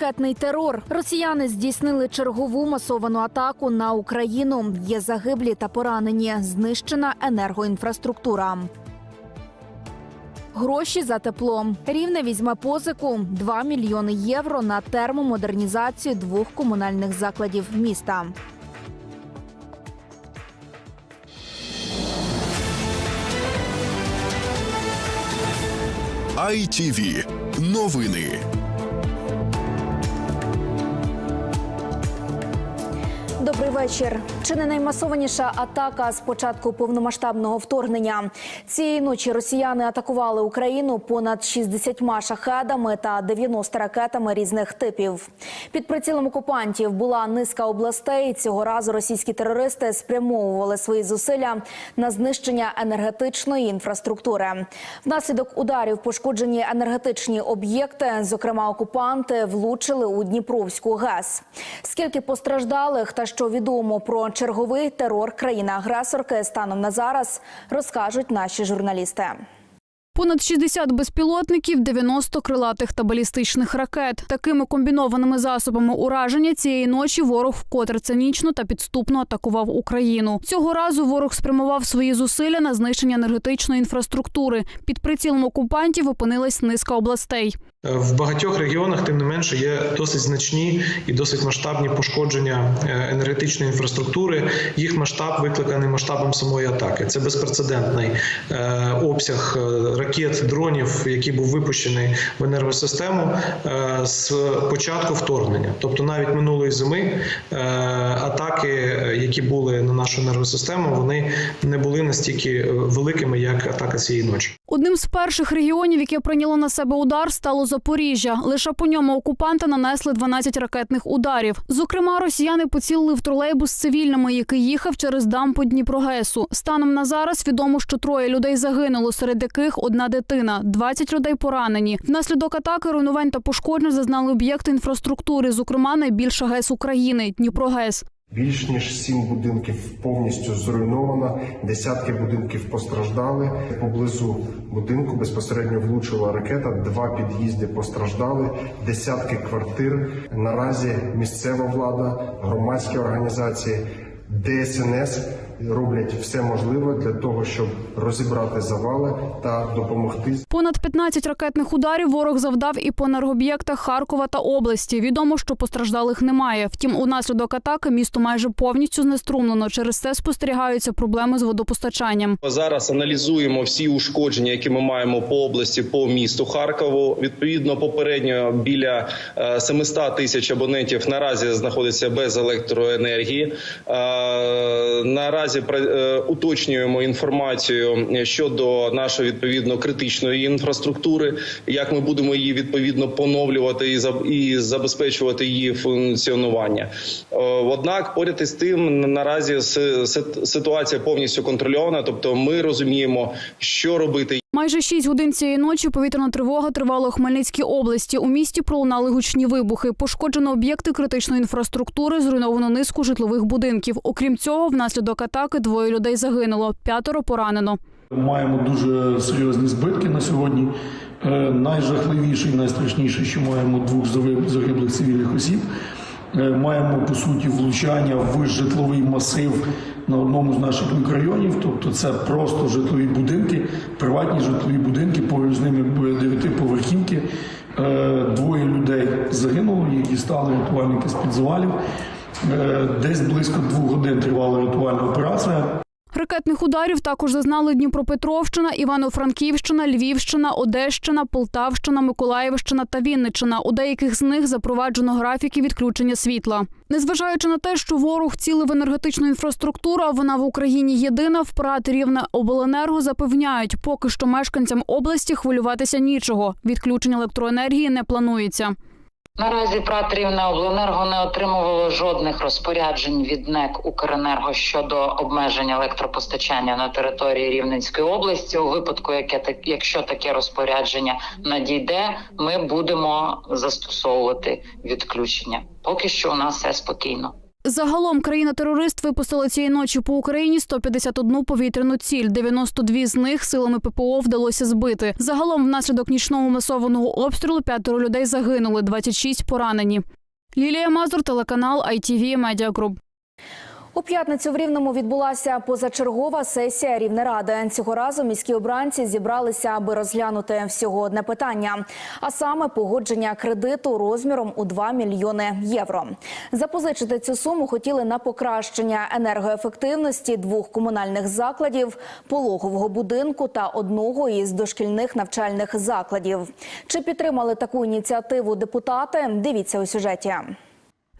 Ракетний терор. Росіяни здійснили чергову масовану атаку на Україну. Є загиблі та поранені. Знищена енергоінфраструктура. Гроші за тепло. Рівне візьме позику 2 мільйони євро на термомодернізацію двох комунальних закладів міста. ITV. Новини. Добрий вечір. Чи не наймасованіша атака з початку повномасштабного вторгнення? Цієї ночі росіяни атакували Україну понад 60 шахедами та 90 ракетами різних типів. Під прицілом окупантів була низка областей. Цього разу російські терористи спрямовували свої зусилля на знищення енергетичної інфраструктури. Внаслідок ударів пошкоджені енергетичні об'єкти. Зокрема, окупанти влучили у Дніпровську ГЕС. Скільки постраждалих та що відомо про черговий терор країни-агресорки станом на зараз, розкажуть наші журналісти. Понад 60 безпілотників, 90 крилатих та балістичних ракет. Такими комбінованими засобами ураження цієї ночі ворог вкотре цинічно та підступно атакував Україну. Цього разу ворог спрямував свої зусилля на знищення енергетичної інфраструктури. Під прицілом окупантів опинилась низка областей. В багатьох регіонах, тим не менше, є досить значні і досить масштабні пошкодження е, енергетичної інфраструктури. Їх масштаб викликаний масштабом самої атаки. Це безпрецедентний е, обсяг е, ракет, дронів, який був випущений в енергосистему з початку вторгнення. Тобто, навіть минулої зими атаки, які були на нашу енергосистему, вони не були настільки великими, як атака цієї ночі. Одним з перших регіонів, яке прийняло на себе удар, стало Запоріжжя. Лише по ньому окупанти нанесли 12 ракетних ударів. Зокрема, росіяни поцілили в тролейбус з цивільними, який їхав через дампу Дніпрогесу. Станом на зараз відомо, що троє людей загинуло, серед яких одна дитина. 20 людей поранені. Внаслідок атаки руйнувань та пошкоджень зазнали об'єкти інфраструктури, зокрема найбільша ГЕС України Дніпрогес. Більш ніж сім будинків повністю зруйновано, десятки будинків постраждали. Поблизу будинку безпосередньо влучила ракета. Два під'їзди постраждали, десятки квартир. Наразі місцева влада, громадські організації, ДСНС роблять все можливе для того, щоб розібрати завали та допомогти Понад 15 ракетних ударів ворог завдав і по енергооб'єктах Харкова та області. Відомо, що постраждалих немає. Втім, унаслідок атаки місто майже повністю знеструмлено. Через це спостерігаються проблеми з водопостачанням. Зараз аналізуємо всі ушкодження, які ми маємо по області, по місту Харкову. Відповідно, попередньо біля е, 700 тисяч абонентів наразі знаходиться без електроенергії. Е, Наразі е, уточнюємо інформацію щодо нашої відповідно критичної інфраструктури, як ми будемо її відповідно поновлювати і забезпечувати її функціонування. Е, Однак, поряд із тим, наразі си- си- ситуація повністю контрольована, тобто ми розуміємо, що робити. Майже 6 годин цієї ночі повітряна тривога тривала у Хмельницькій області. У місті пролунали гучні вибухи. Пошкоджено об'єкти критичної інфраструктури, зруйновано низку житлових будинків. Окрім цього, внаслідок атаки двоє людей загинуло, п'ятеро поранено. Маємо дуже серйозні збитки на сьогодні. Е, Найжахливіше і найстрашніше, що маємо двох загиблих цивільних осіб. Е, Маємо по суті влучання в житловий масив на одному з наших мікрорайонів. Тобто це просто житлові будинки, приватні житлові будинки, поруч з ними дев'ятиповерхівки. Е, Двоє людей загинуло, їх дістали рятувальники з-під завалів. Е, Десь близько двох годин тривала рятувальна операція. Ракетних ударів також зазнали Дніпропетровщина, Івано-Франківщина, Львівщина, Одещина, Полтавщина, Миколаївщина та Вінниччина. У деяких з них запроваджено графіки відключення світла. Незважаючи на те, що ворог цілив енергетичну інфраструктуру, а вона в Україні єдина, в ПРАТ Рівне обленерго запевняють, поки що мешканцям області хвилюватися нічого. Відключення електроенергії не планується. Наразі пратрівне обленерго не отримувало жодних розпоряджень від НЕК Укренерго щодо обмеження електропостачання на території Рівненської області. У випадку, яке якщо таке розпорядження надійде, ми будемо застосовувати відключення. Поки що у нас все спокійно. Загалом країна-терорист випустила цієї ночі по Україні 151 повітряну ціль. 92 з них силами ППО вдалося збити. Загалом внаслідок нічного масованого обстрілу п'ятеро людей загинули, 26 поранені. Лілія Мазур, телеканал ITV Media Group. У п'ятницю в Рівному відбулася позачергова сесія Рівнеради. Цього разу міські обранці зібралися, аби розглянути всього одне питання, а саме погодження кредиту розміром у 2 мільйони євро. Запозичити цю суму хотіли на покращення енергоефективності двох комунальних закладів, пологового будинку та одного із дошкільних навчальних закладів. Чи підтримали таку ініціативу депутати? Дивіться у сюжеті.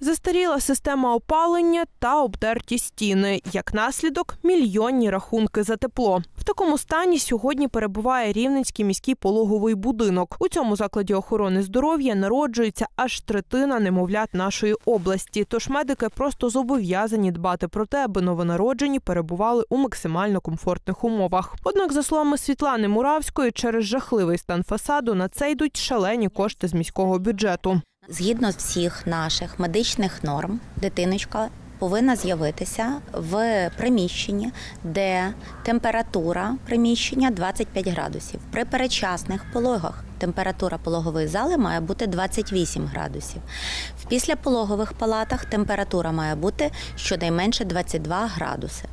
Застаріла система опалення та обдерті стіни. Як наслідок, мільйонні рахунки за тепло. В такому стані сьогодні перебуває Рівненський міський пологовий будинок. У цьому закладі охорони здоров'я народжується аж третина немовлят нашої області. Тож медики просто зобов'язані дбати про те, аби новонароджені перебували у максимально комфортних умовах. Однак, за словами Світлани Муравської, через жахливий стан фасаду на це йдуть шалені кошти з міського бюджету. Згідно всіх наших медичних норм, дитиночка повинна з'явитися в приміщенні, де температура приміщення 25 градусів. При передчасних пологах температура пологової зали має бути 28 градусів. В післяпологових палатах температура має бути щонайменше 22 градуси.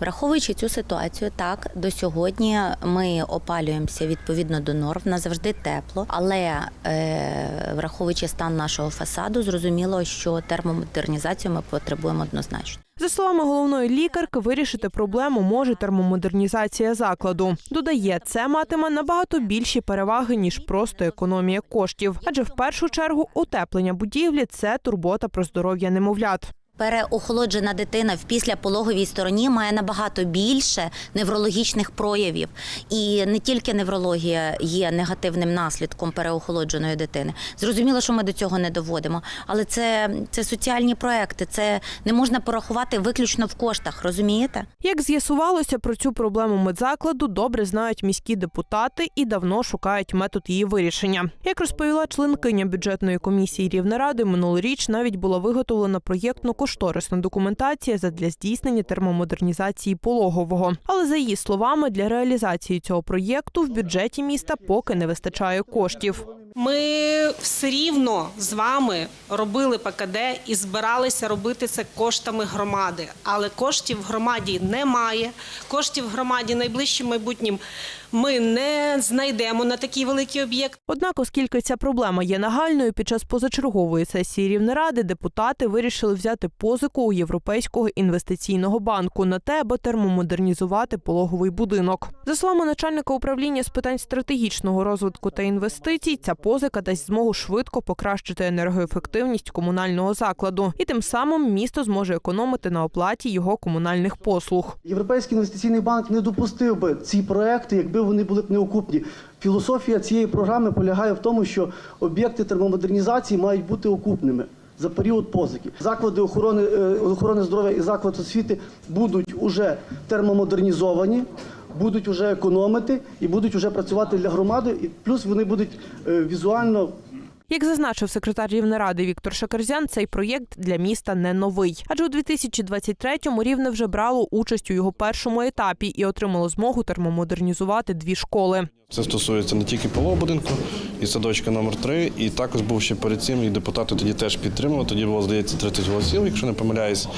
Враховуючи цю ситуацію, так до сьогодні ми опалюємося відповідно до норм, на завжди тепло, але е, враховуючи стан нашого фасаду, зрозуміло, що термомодернізацію ми потребуємо однозначно. За словами головної лікарки, вирішити проблему може термомодернізація закладу. Додає, це матиме набагато більші переваги ніж просто економія коштів, адже в першу чергу утеплення будівлі це турбота про здоров'я немовлят. Переохолоджена дитина в післяпологовій стороні має набагато більше неврологічних проявів, і не тільки неврологія є негативним наслідком переохолодженої дитини. Зрозуміло, що ми до цього не доводимо, але це, це соціальні проекти. Це не можна порахувати виключно в коштах. Розумієте? Як з'ясувалося, про цю проблему медзакладу добре знають міські депутати і давно шукають метод її вирішення. Як розповіла членкиня бюджетної комісії Рівнеради, минулоріч навіть була виготовлена проєктно кошторисна документація задля здійснення термомодернізації пологового. Але за її словами, для реалізації цього проєкту в бюджеті міста поки не вистачає коштів. Ми все рівно з вами робили ПКД і збиралися робити це коштами громади. Але коштів в громаді немає. Коштів в громаді найближчим майбутнім ми не знайдемо на такий великий об'єкт. Однак, оскільки ця проблема є нагальною, під час позачергової сесії Рівнеради депутати вирішили взяти позику у Європейського інвестиційного банку на те, аби термомодернізувати пологовий будинок. За словами начальника управління з питань стратегічного розвитку та інвестицій, ця позика дасть змогу швидко покращити енергоефективність комунального закладу, і тим самим місто зможе економити на оплаті його комунальних послуг. Європейський інвестиційний банк не допустив би ці проекти, якби вони були б неокупні. Філософія цієї програми полягає в тому, що об'єкти термомодернізації мають бути окупними за період позики. Заклади охорони, е, охорони здоров'я і заклад освіти будуть уже термомодернізовані, будуть уже економити і будуть уже працювати для громади. І плюс вони будуть е, візуально Як зазначив секретар Рівнеради Віктор Шакерзян, цей проєкт для міста не новий. Адже у 2023-му Рівне вже брало участь у його першому етапі і отримало змогу термомодернізувати дві школи. Це стосується не тільки пологового будинку, і садочка номер 3 і також був ще перед цим, і депутати тоді теж підтримали. Тоді було, здається, 30 голосів, якщо не помиляюсь.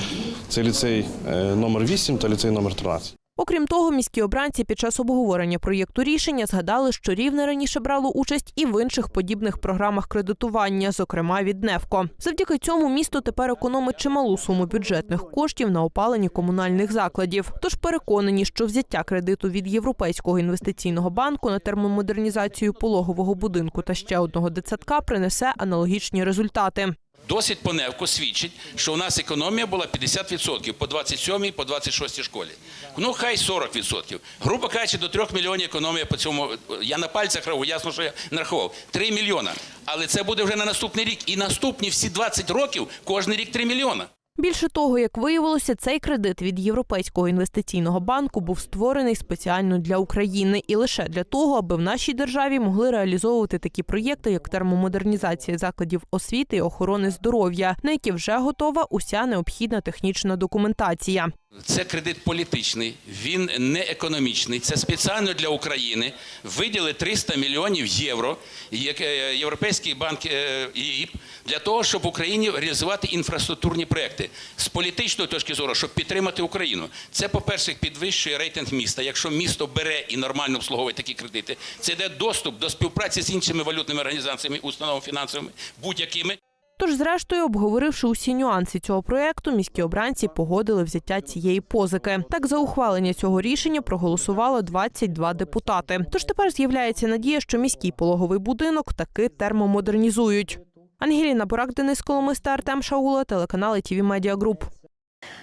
Це ліцей е, номер 8 та ліцей номер 13. Окрім того, міські обранці під час обговорення проєкту рішення згадали, що рівне раніше брало участь і в інших подібних програмах кредитування, зокрема від НЕФКО. Завдяки цьому місто тепер економить чималу суму бюджетних коштів на опаленні комунальних закладів. Тож переконані, що взяття кредиту від Європейського інвестиційного банку на термомодернізацію пологового будинку та ще одного дитсадка принесе аналогічні результати. Досвід поневко свідчить, що у нас економія була 50% по 27-й, по 26-й школі. Ну, хай 40%. Грубо кажучи, до 3 мільйонів економія по цьому. Я на пальцях рахував, ясно, що я нарахував. 3 мільйона. Але це буде вже на наступний рік. І наступні всі 20 років, кожен рік 3 мільйона. Більше того, як виявилося, цей кредит від Європейського інвестиційного банку був створений спеціально для України і лише для того, аби в нашій державі могли реалізовувати такі проєкти, як термомодернізація закладів освіти і охорони здоров'я, на які вже готова уся необхідна технічна документація. Це кредит політичний, він не економічний. Це спеціально для України. Виділи 300 мільйонів євро, як е, Європейський банк е, ЄІП, для того, щоб в Україні реалізувати інфраструктурні проекти з політичної точки зору, щоб підтримати Україну. Це, по-перше, підвищує рейтинг міста. Якщо місто бере і нормально обслуговує такі кредити, це йде доступ до співпраці з іншими валютними організаціями, установами фінансовими, будь-якими. Тож, зрештою, обговоривши усі нюанси цього проекту, міські обранці погодили взяття цієї позики. Так за ухвалення цього рішення проголосувало 22 депутати. Тож тепер з'являється надія, що міський пологовий будинок таки термомодернізують. Ангеліна Бурак, Денис Коломиста, Артем Шаула, телеканали ТВ Медіа Груп.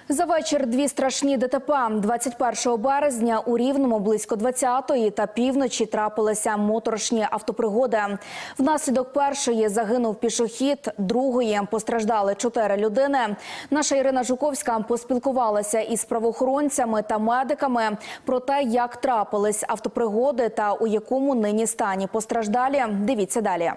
За вечір дві страшні ДТП. 21 березня у Рівному близько 20-ї та півночі трапилися моторошні автопригоди. Внаслідок першої загинув пішохід, другої постраждали чотири людини. Наша Ірина Жуковська поспілкувалася із правоохоронцями та медиками про те, як трапились автопригоди та у якому нині стані постраждалі. Дивіться далі.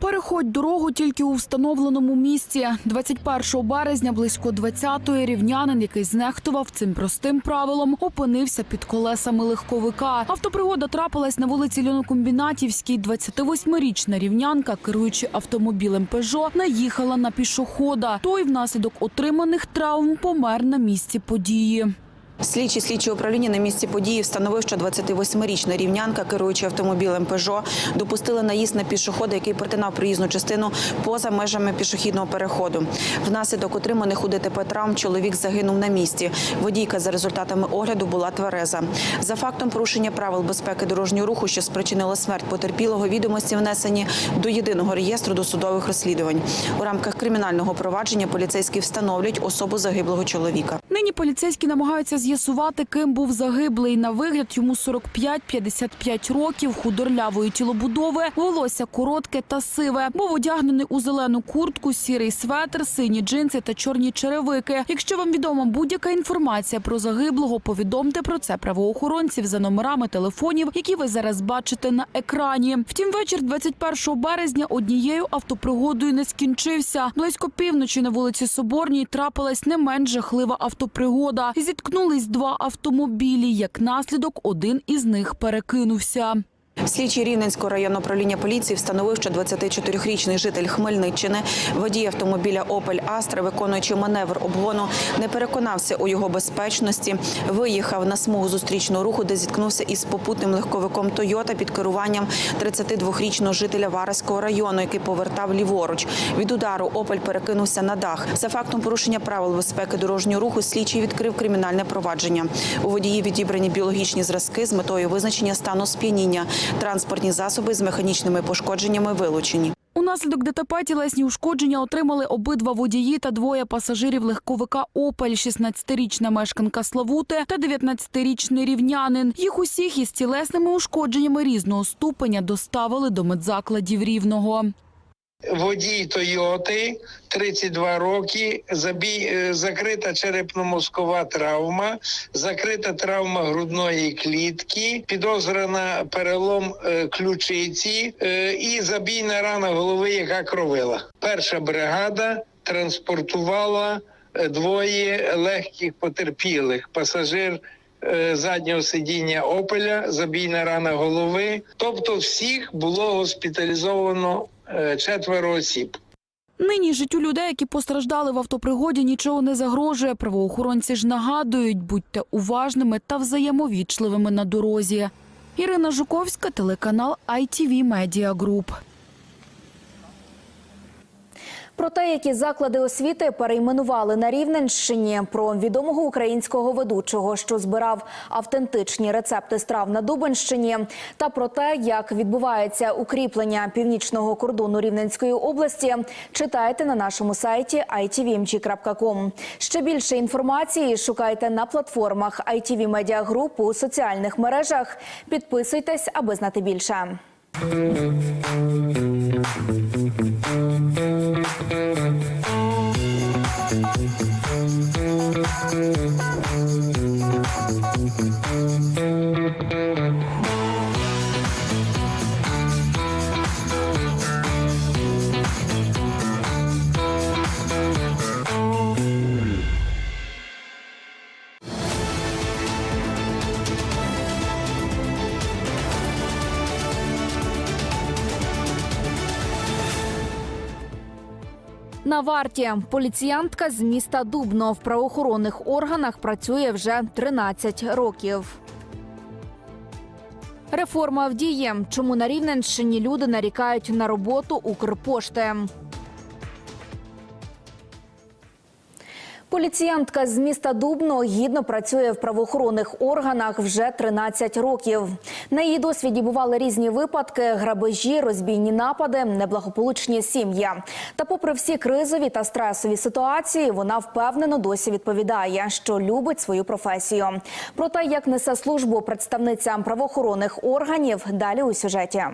Переходь дорогу тільки у встановленому місці. 21 березня близько 20-ї рівнянин, який знехтував цим простим правилом, опинився під колесами легковика. Автопригода трапилась на вулиці Льонокомбінатівській. 28-річна рівнянка, керуючи автомобілем Пежо, наїхала на пішохода. Той внаслідок отриманих травм помер на місці події. Слідчі слідчі управління на місці події встановив, що 28-річна рівнянка, керуючи автомобілем Пежо, допустила наїзд на пішохода, який перетинав проїзну частину поза межами пішохідного переходу. Внаслідок отриманих у ДТП травм чоловік загинув на місці. Водійка за результатами огляду була твереза. За фактом порушення правил безпеки дорожнього руху, що спричинило смерть потерпілого, відомості внесені до єдиного реєстру досудових розслідувань. У рамках кримінального провадження поліцейські встановлюють особу загиблого чоловіка. Нині поліцейські намагаються з'ясувати, ким був загиблий. На вигляд йому 45-55 років, худорлявої тілобудови, волосся коротке та сиве. Був одягнений у зелену куртку, сірий светр, сині джинси та чорні черевики. Якщо вам відома будь-яка інформація про загиблого, повідомте про це правоохоронців за номерами телефонів, які ви зараз бачите на екрані. Втім, вечір 21 березня однією автопригодою не скінчився. Близько півночі на вулиці Соборній трапилась не менш жахлива автопригода. Зіткнулись два автомобілі. Як наслідок, один із них перекинувся. Слідчий Рівненського районного управління поліції встановив, що 24-річний житель Хмельниччини, водій автомобіля Опель Астра, виконуючи маневр обгону, не переконався у його безпечності. Виїхав на смугу зустрічного руху, де зіткнувся із попутним легковиком Тойота під керуванням 32-річного жителя Вараського району, який повертав ліворуч. Від удару Опель перекинувся на дах. За фактом порушення правил безпеки дорожнього руху слідчий відкрив кримінальне провадження. У водії відібрані біологічні зразки з метою визначення стану сп'яніння. Транспортні засоби з механічними пошкодженнями вилучені. Унаслідок ДТП тілесні ушкодження отримали обидва водії та двоє пасажирів легковика «Опель», 16-річна мешканка Славути та 19-річний рівнянин. Їх усіх із тілесними ушкодженнями різного ступеня доставили до медзакладів Рівного. Водій Тойоти, 32 роки, забій, е, закрита черепно-мозкова травма, закрита травма грудної клітки, підозрена перелом е, ключиці е, і забійна рана голови, яка кровила. Перша бригада транспортувала двоє легких потерпілих. Пасажир заднього сидіння Опеля, забійна рана голови. Тобто всіх було госпіталізовано четверо осіб. Нині життю людей, які постраждали в автопригоді, нічого не загрожує. Правоохоронці ж нагадують, будьте уважними та взаємовічливими на дорозі. Ірина Жуковська, телеканал ITV Media Group. Про те, які заклади освіти перейменували на Рівненщині, про відомого українського ведучого, що збирав автентичні рецепти страв на Дубенщині, та про те, як відбувається укріплення північного кордону Рівненської області, читайте на нашому сайті itvmg.com. Ще більше інформації шукайте на платформах ITV Media Group у соціальних мережах. Підписуйтесь, аби знати більше. Thank you. На варті поліціянтка з міста Дубно в правоохоронних органах працює вже 13 років. Реформа в дії. Чому на Рівненщині люди нарікають на роботу Укрпошти? Поліціянтка з міста Дубно гідно працює в правоохоронних органах вже 13 років. На її досвіді бували різні випадки: грабежі, розбійні напади, неблагополучні сім'ї. Та, попри всі кризові та стресові ситуації, вона впевнено досі відповідає, що любить свою професію. Про те, як несе службу представниця правоохоронних органів, далі у сюжеті.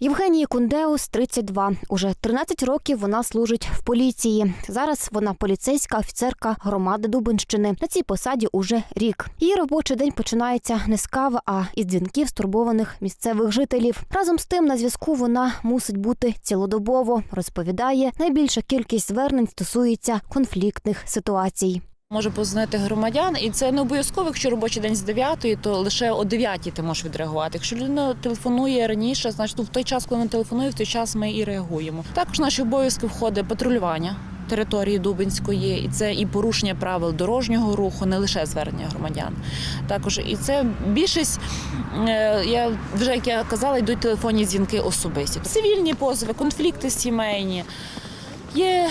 Євгенії Кундеус 32. Уже 13 років вона служить в поліції. Зараз вона поліцейська офіцерка громади Дубинщини. На цій посаді уже рік. Її робочий день починається не з кави, а із дзвінків стурбованих місцевих жителів. Разом з тим на зв'язку вона мусить бути цілодобово. Розповідає, найбільша кількість звернень стосується конфліктних ситуацій. Може позвонити громадян, і це не обов'язково, якщо робочий день з 9, то лише о 9 ти можеш відреагувати. Якщо людина телефонує раніше, значить ну, в той час, коли вона телефонує, в той час ми і реагуємо. Також наші обов'язки входить патрулювання. Території Дубинської, і це і порушення правил дорожнього руху, не лише звернення громадян. Також і це більшість, е, я вже як я казала, йдуть телефонні дзвінки особисті. Цивільні позови, конфлікти сімейні. Є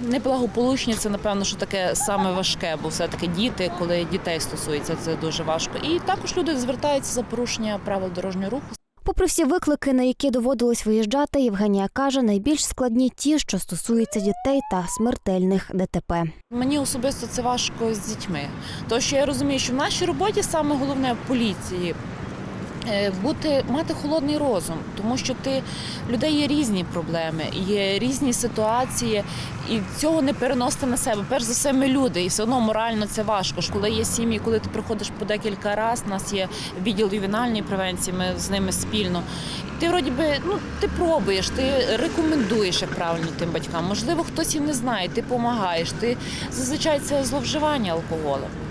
Неблагополучні це напевно, що таке саме важке, бо все-таки діти, коли дітей стосується, це дуже важко. І також люди звертаються за порушення правил дорожнього руху. Попри всі виклики, на які доводилось виїжджати, Євгенія каже, найбільш складні ті, що стосуються дітей та смертельних ДТП. Мені особисто це важко з дітьми. Тому що я розумію, що в нашій роботі саме головне поліції. Е, Бути мати холодний розум, тому що ти людей є різні проблеми, є різні ситуації, і цього не переносити на себе. Перш за все, ми люди, і все одно морально це важко. Ж Коли є сім'ї, коли ти приходиш по декілька разів, у нас є відділ ювенальної превенції, ми з ними спільно. Ти вроді би, ну ти пробуєш, ти рекомендуєш як правильно тим батькам. Можливо, хтось і не знає, ти допомагаєш. Ти зазвичай це зловживання алкоголем.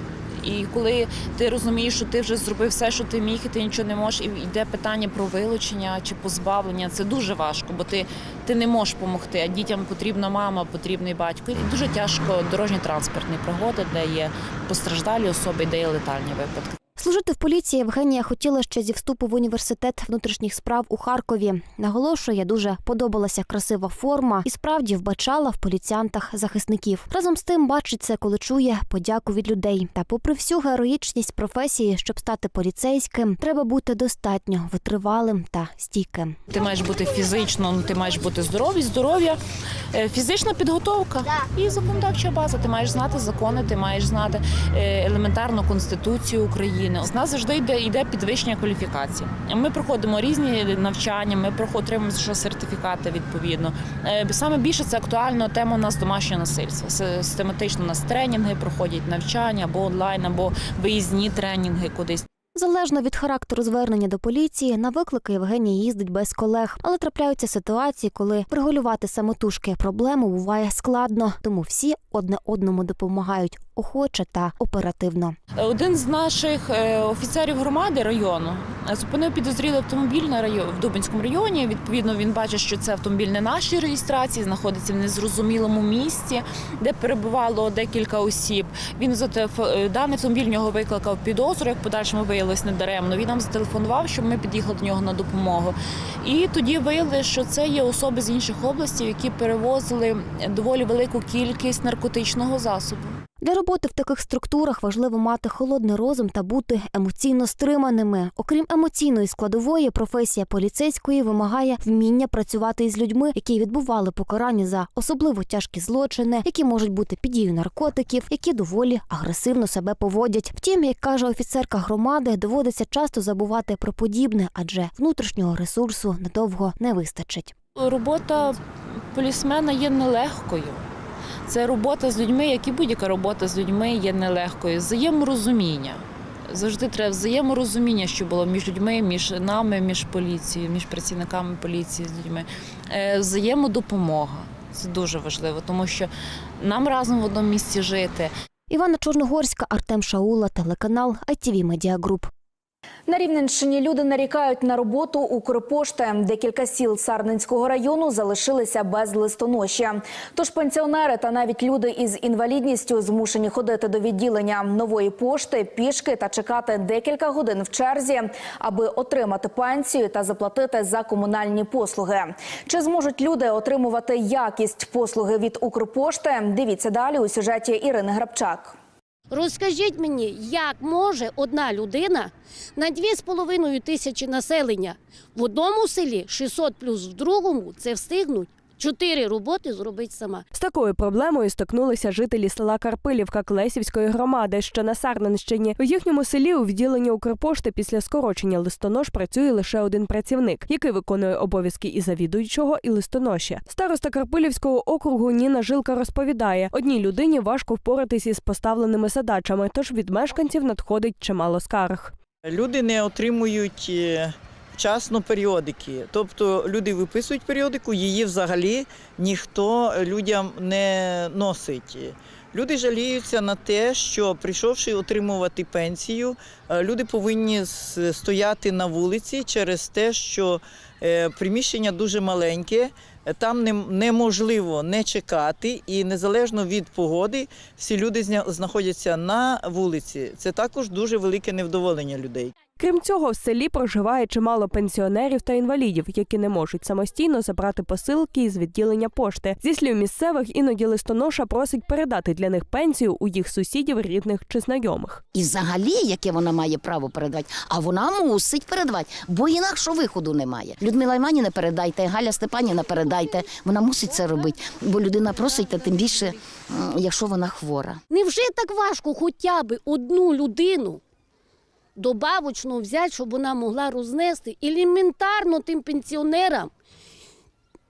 І коли ти розумієш, що ти вже зробив все, що ти міг, і ти нічого не можеш, і йде питання про вилучення чи позбавлення, це дуже важко, бо ти, ти не можеш допомогти. А дітям потрібна мама, потрібний батько. І дуже тяжко дорожні транспортні пригоди, де є постраждалі особи, де є летальні випадки. Служити в поліції Євгенія хотіла ще зі вступу в університет внутрішніх справ у Харкові. Наголошує, дуже подобалася красива форма і справді вбачала в поліціянтах захисників. Разом з тим бачить це, коли чує подяку від людей. Та, попри всю героїчність професії, щоб стати поліцейським, треба бути достатньо витривалим та стійким. Ти маєш бути фізично, ну, ти маєш бути здоровий, здоров'я, е, фізична підготовка і законодавча база. Ти маєш знати закони, ти маєш знати е, елементарну конституцію України. З нас завжди йде йде підвищення кваліфікації. Ми проходимо різні навчання, ми проходимо що сертифікати відповідно. Е, Саме більше це актуальна тема у нас домашнього насильства. Систематично у нас тренінги проходять навчання або онлайн, або виїзні тренінги кудись. Залежно від характеру звернення до поліції, на виклики Євгенія їздить без колег, але трапляються ситуації, коли врегулювати самотужки проблему буває складно, тому всі одне одному допомагають охоче та оперативно. Один з наших е, офіцерів громади району е, зупинив підозрілий автомобіль на районі в Дубинському районі. Відповідно, він бачить, що це автомобіль не нашій реєстрації, знаходиться в незрозумілому місці, де перебувало декілька осіб. Він е, даний автомобіль в нього викликав підозру. Як подальшому виявилось недаремно. Він нам зателефонував, щоб ми під'їхали до нього на допомогу. І тоді виявили, що це є особи з інших областей, які перевозили доволі велику кількість наркотичного засобу. Для роботи в таких структурах важливо мати холодний розум та бути емоційно стриманими. Окрім емоційної складової, професія поліцейської вимагає вміння працювати із людьми, які відбували покарання за особливо тяжкі злочини, які можуть бути під дією наркотиків, які доволі агресивно себе поводять. Втім, як каже офіцерка громади, доводиться часто забувати про подібне, адже внутрішнього ресурсу надовго не вистачить. Робота полісмена є нелегкою. Це робота з людьми, як і будь-яка робота з людьми є нелегкою. Взаєморозуміння. Завжди треба взаєморозуміння, що було між людьми, між нами, між поліцією, між працівниками поліції з людьми. Е, Взаємодопомога. Це дуже важливо, тому що нам разом в одному місці жити. Івана Чорногорська, Артем Шаула, телеканал ITV Media Group. На Рівненщині люди нарікають на роботу Укрпошти. Декілька сіл Сарненського району залишилися без листоноші. Тож пенсіонери та навіть люди із інвалідністю змушені ходити до відділення нової пошти пішки та чекати декілька годин в черзі, аби отримати пенсію та заплатити за комунальні послуги. Чи зможуть люди отримувати якість послуги від Укрпошти? Дивіться далі у сюжеті Ірини Грабчак. Розкажіть мені, як може одна людина на 2,5 тисячі населення в одному селі 600 плюс в другому це встигнуть чотири роботи зробити сама. З такою проблемою стикнулися жителі села Карпилівка Клесівської громади, що на Сарненщині. У їхньому селі у відділенні Укрпошти після скорочення листонож працює лише один працівник, який виконує обов'язки і завідуючого, і листоноші. Староста Карпилівського округу Ніна Жилка розповідає: одній людині важко впоратись із поставленими задачами, тож від мешканців надходить чимало скарг. Люди не отримують е, вчасно періодики. Тобто люди виписують періодику, її взагалі ніхто людям не носить. Люди жаліються на те, що прийшовши отримувати пенсію, е, люди повинні стояти на вулиці через те, що е, приміщення дуже маленьке. е, Там неможливо не чекати, і незалежно від погоди, всі люди знаходяться на вулиці. Це також дуже велике невдоволення людей. Крім цього, в селі проживає чимало пенсіонерів та інвалідів, які не можуть самостійно забрати посилки із відділення пошти. Зі слів місцевих, іноді листоноша просить передати для них пенсію у їх сусідів, рідних чи знайомих. І взагалі, яке вона має право передавати, а вона мусить передавати, бо інакше виходу немає. Людмила Іванівна передайте, Галя Степанівна передайте. Вона мусить це робити, бо людина просить, та тим більше, якщо вона хвора. Невже так важко хоча б одну людину добавочно взяти, щоб вона могла рознести елементарно тим пенсіонерам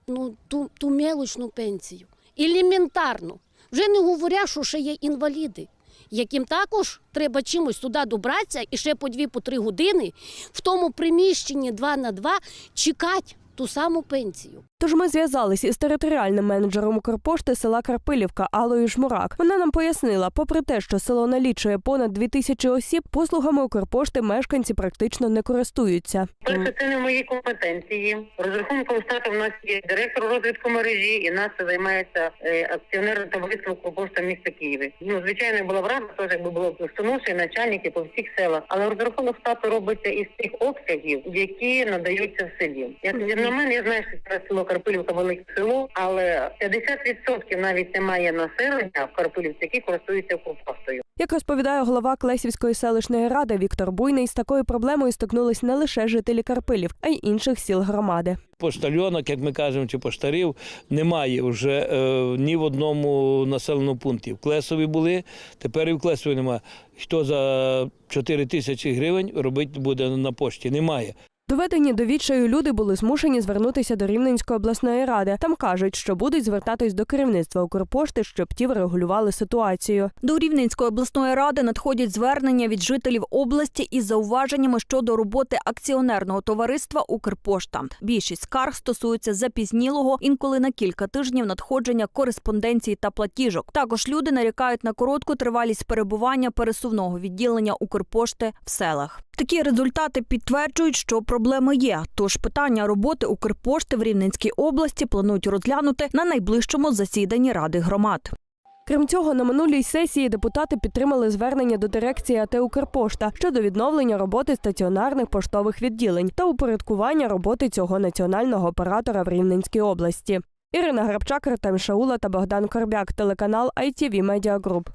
ну, ту, ту мелочну пенсію. Елементарно. Вже не говоря, що ще є інваліди, яким також треба чимось туди добратися і ще по дві, по три години в тому приміщенні 2 на 2 чекати ту саму пенсію. Тож ми зв'язались із територіальним менеджером Укрпошти села Карпилівка Алою Жмурак. Вона нам пояснила, попри те, що село налічує понад дві тисячі осіб, послугами Укрпошти мешканці практично не користуються. Перше, це не в моїй компетенції. Розрахунком штату в нас є директор розвитку мережі, і нас це займається е, акціонерне товариство «Укрпошта» міста Києва. Ну, звичайно, була б рада, теж якби було пластоноші, начальники по всіх селах. Але розрахунок штату робиться із тих обсягів, які надаються в селі. Як на мене, я знаю, що це село Карпилівка велике село, але 50% навіть немає населення в Карпилівці, які користуються «Укрпоштою». Як розповідає голова Клесівської селищної ради Віктор Буйний, з такою проблемою стикнулись не лише жителі Карпилів, а й інших сіл громади. Поштальйонок, як ми кажемо, чи поштарів, немає вже е, ні в одному населеному пункті. В Клесові були, тепер і в Клесові немає. Хто за 4 тисячі гривень робити буде на пошті? Немає. Доведені до відчаю люди були змушені звернутися до Рівненської обласної ради. Там кажуть, що будуть звертатись до керівництва Укрпошти, щоб ті врегулювали ситуацію. До Рівненської обласної ради надходять звернення від жителів області із зауваженнями щодо роботи акціонерного товариства Укрпошта. Більшість скарг стосуються запізнілого, інколи на кілька тижнів надходження кореспонденції та платіжок. Також люди нарікають на коротку тривалість перебування пересувного відділення Укрпошти в селах. Такі результати підтверджують, що проблеми є. Тож питання роботи Укрпошти в Рівненській області планують розглянути на найближчому засіданні ради громад. Крім цього, на минулій сесії депутати підтримали звернення до дирекції АТ «Укрпошта» щодо відновлення роботи стаціонарних поштових відділень та упорядкування роботи цього національного оператора в Рівненській області. Ірина Грабчак, Артем Шаула та Богдан Корбяк, телеканал ITV Media Group.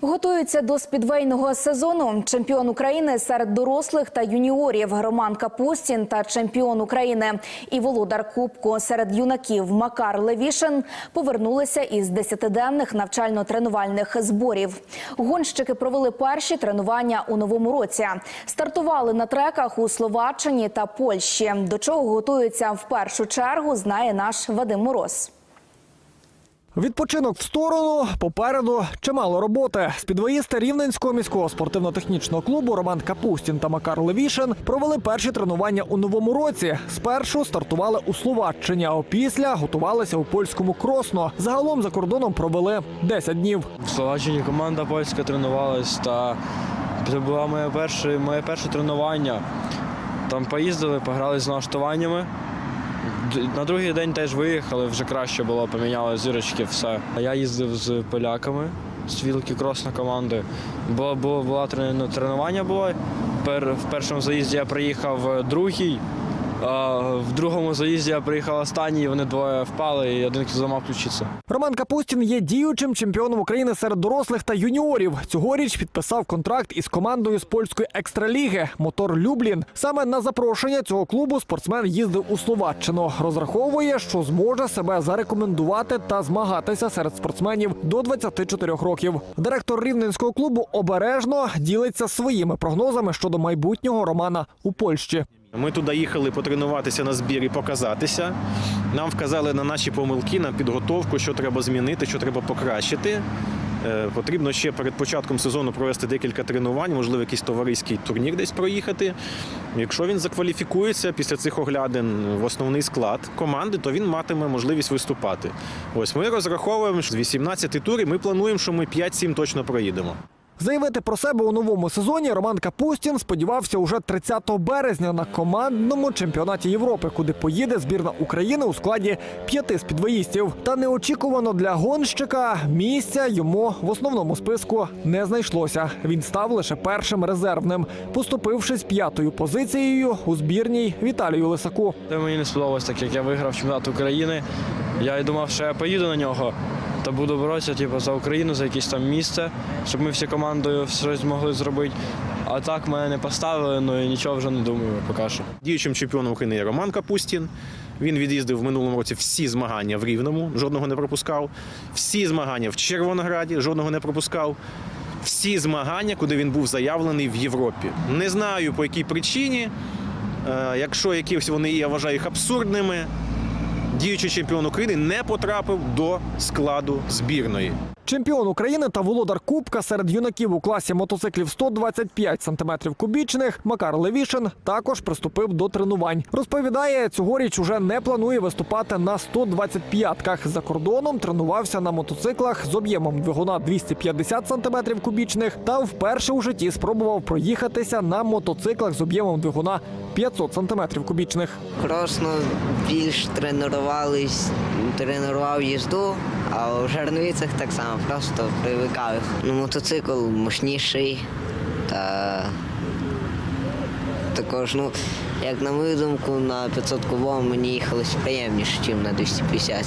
Готуються до спідвейного сезону. Чемпіон України серед дорослих та юніорів Роман Капустін та чемпіон України і володар Кубку серед юнаків Макар Левішин повернулися із десятиденних навчально-тренувальних зборів. Гонщики провели перші тренування у новому році. Стартували на треках у Словаччині та Польщі. До чого готуються в першу чергу, знає наш Вадим Мороз. Відпочинок в сторону попереду чимало роботи. Спідвоїсти Рівненського міського спортивно-технічного клубу Роман Капустін та Макар Левішин провели перші тренування у новому році. Спершу стартували у Словаччині, а опісля готувалися у польському Кросно. Загалом за кордоном провели 10 днів. В Словаччині команда польська тренувалась та Це було моє перше, моє перше тренування. Там поїздили, пограли з налаштуваннями. На другий день теж виїхали, вже краще було, поміняли зірочки, все. А Я їздив з поляками, з вілки кросна команди. Було, було, було трен- тренування було. Пер, в першому заїзді я приїхав другий, а в другому заїзді я приїхав останній, вони двоє впали і один зламав ключицю. Роман Капустін є діючим чемпіоном України серед дорослих та юніорів. Цьогоріч підписав контракт із командою з польської екстраліги Мотор Люблін. Саме на запрошення цього клубу спортсмен їздив у Словаччину. Розраховує, що зможе себе зарекомендувати та змагатися серед спортсменів до 24 років. Директор рівненського клубу обережно ділиться своїми прогнозами щодо майбутнього Романа у Польщі. Ми туди їхали потренуватися на збір і показатися. Нам вказали на наші помилки, на підготовку, що треба змінити, що треба покращити. Е, Потрібно ще перед початком сезону провести декілька тренувань, можливо, якийсь товариський турнір десь проїхати. Якщо він закваліфікується після цих оглядин в основний склад команди, то він матиме можливість виступати. Ось ми розраховуємо, що з 18 турів ми плануємо, що ми 5-7 точно проїдемо. Заявити про себе у новому сезоні Роман Капустін сподівався уже 30 березня на командному чемпіонаті Європи, куди поїде збірна України у складі п'яти спідвоїстів. Та неочікувано для гонщика місця йому в основному списку не знайшлося. Він став лише першим резервним, поступившись п'ятою позицією у збірній Віталію Лисаку. Мені не сподобалось, так як я виграв чемпіонат України. Я й думав, що я поїду на нього та буду боротися типу, за Україну, за якесь там місце, щоб ми всі командою щось змогли зробити. А так мене не поставили, ну і нічого вже не думаю поки що. Діючим чемпіоном України є Роман Капустін. Він від'їздив в минулому році всі змагання в Рівному, жодного не пропускав. Всі змагання в Червонограді, жодного не пропускав. Всі змагання, куди він був заявлений в Європі. Не знаю по якій причині. Е, Якщо якісь вони є, я вважаю їх абсурдними. Діючий чемпіон України не потрапив до складу збірної. Чемпіон України та володар Кубка серед юнаків у класі мотоциклів 125 см кубічних Макар Левішин також приступив до тренувань. Розповідає, цьогоріч уже не планує виступати на 125-ках. За кордоном тренувався на мотоциклах з об'ємом двигуна 250 см кубічних та вперше у житті спробував проїхатися на мотоциклах з об'ємом двигуна 500 см кубічних. Кросно більш тренувались, тренував їзду, а в Жарновицях так само, просто привикав. Ну, мотоцикл мощніший та також, ну, як на мою думку, на 500 кубов мені їхалось приємніше, ніж на 250.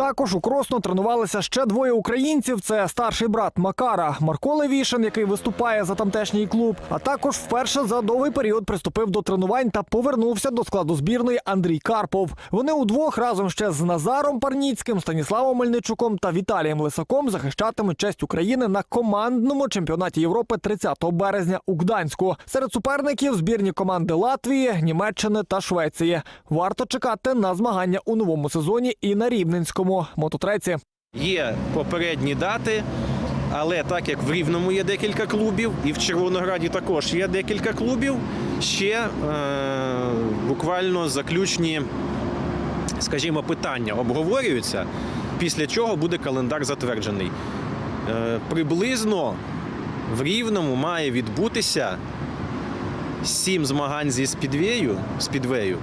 Також у Кросно тренувалися ще двоє українців. Це старший брат Макара Марко Левішин, який виступає за тамтешній клуб. А також вперше за довгий період приступив до тренувань та повернувся до складу збірної Андрій Карпов. Вони удвох разом ще з Назаром Парніцьким, Станіславом Мельничуком та Віталієм Лисаком захищатимуть честь України на командному чемпіонаті Європи 30 березня у Гданську. Серед суперників збірні команди Латвії, Німеччини та Швеції. Варто чекати на змагання у новому сезоні і на рівненському мототреці. Є попередні дати, але так як в Рівному є декілька клубів, і в Червонограді також є декілька клубів, ще е, буквально заключні, скажімо, питання обговорюються, після чого буде календар затверджений. Е, приблизно в Рівному має відбутися сім змагань зі спідвею, спідвею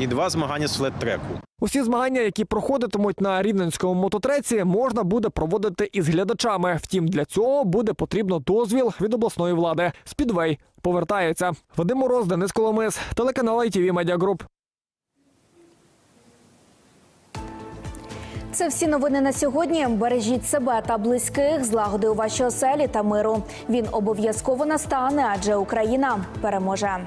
і два змагання з флет-треку. Усі змагання, які проходитимуть на рівненському мототреці, можна буде проводити із глядачами. Втім, для цього буде потрібно дозвіл від обласної влади. Спідвей повертається. Вадим Мороз, Денис Коломис, телеканал ITV Media Group. Це всі новини на сьогодні. Бережіть себе та близьких, злагоди у вашій оселі та миру. Він обов'язково настане, адже Україна переможе.